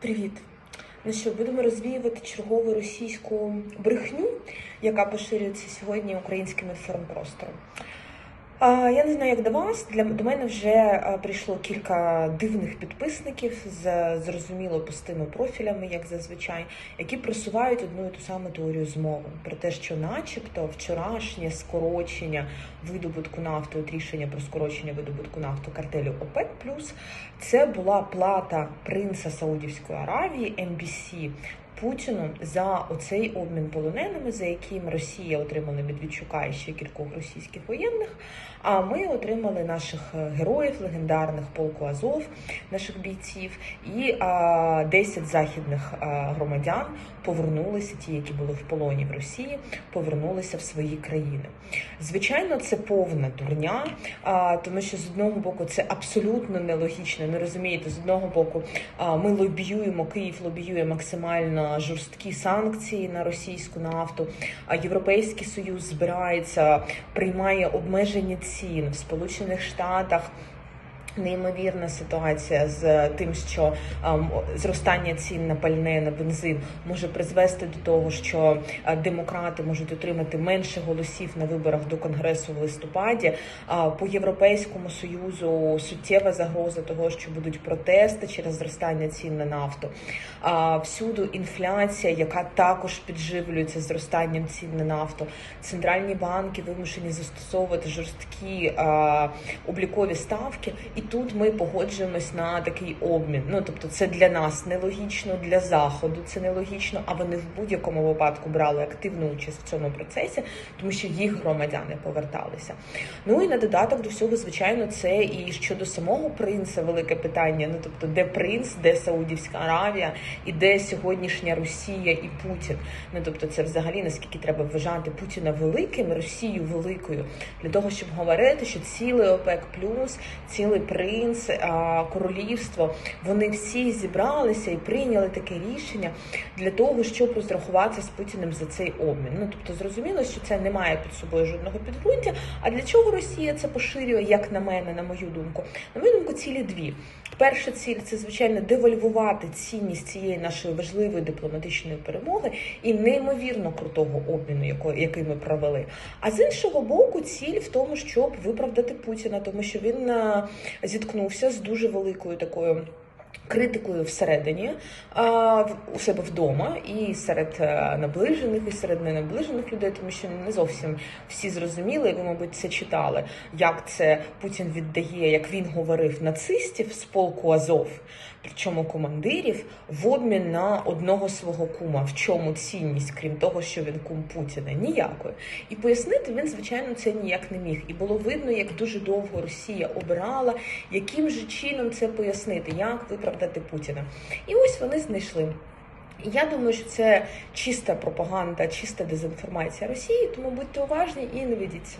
Привіт! Ну що, будемо розвіювати чергову російську брехню, яка поширюється сьогодні українським інформпростором. Я не знаю, як до вас. Для до мене вже прийшло кілька дивних підписників з зрозуміло пустими профілями, як зазвичай, які просувають одну і ту саму теорію змови про те, що, начебто, вчорашнє скорочення видобутку нафти, от рішення про скорочення видобутку нафти картелю ОПЕК це була плата принца Саудівської Аравії МБС Путіну за оцей обмін полоненими, за яким Росія отримала Медведчука і ще кількох російських воєнних. А ми отримали наших героїв, легендарних полку Азов, наших бійців, і а, 10 західних громадян повернулися, ті, які були в полоні в Росії, повернулися в свої країни. Звичайно, це повна дурня, а, тому що з одного боку це абсолютно нелогічно. Не розумієте, з одного боку а, ми лобіюємо, Київ лобіює максимально жорсткі санкції на російську нафту. А Європейський Союз збирається, приймає обмеження цін в Сполучених Штатах. Неймовірна ситуація з тим, що ем, зростання цін на пальне на бензин може призвести до того, що е, демократи можуть отримати менше голосів на виборах до конгресу в листопаді. По європейському союзу суттєва загроза того, що будуть протести через зростання цін на нафту. А всюду інфляція, яка також підживлюється зростанням цін на нафту. Центральні банки вимушені застосовувати жорсткі облікові ставки і тут ми погоджуємось на такий обмін. Ну тобто, це для нас нелогічно, для заходу це нелогічно, а вони в будь-якому випадку брали активну участь в цьому процесі, тому що їх громадяни поверталися. Ну і на додаток до всього, звичайно, це і щодо самого принца велике питання. Ну тобто, де принц, де Саудівська Аравія, і де сьогоднішня Росія і Путін. Ну тобто, це взагалі наскільки треба вважати Путіна великим, Росію великою для того, щоб говорити, що цілий ОПЕК плюс, цілий принц, королівство, вони всі зібралися і прийняли таке рішення для того, щоб розрахуватися з Путіним за цей обмін. Ну тобто, зрозуміло, що це не має під собою жодного підґрунтя. А для чого Росія це поширює, як на мене, на мою думку? На мою думку, цілі дві. Перша ціль це звичайно девальвувати цінність цієї нашої важливої дипломатичної перемоги і неймовірно крутого обміну, який ми провели. А з іншого боку, ціль в тому, щоб виправдати Путіна, тому що він зіткнувся з дуже великою такою. Критикою всередині у себе вдома і серед е, наближених, і серед ненаближених людей, тому що не зовсім всі зрозуміли, і ви, мабуть, це читали, як це Путін віддає, як він говорив нацистів з полку Азов, причому командирів, в обмін на одного свого кума. В чому цінність, крім того, що він кум Путіна? Ніякої. І пояснити він, звичайно, це ніяк не міг. І було видно, як дуже довго Росія обирала, яким же чином це пояснити, як виправдати Путіна. І ось вони знайшли. Я думаю, що це чиста пропаганда, чиста дезінформація Росії, тому будьте уважні і не ведіться.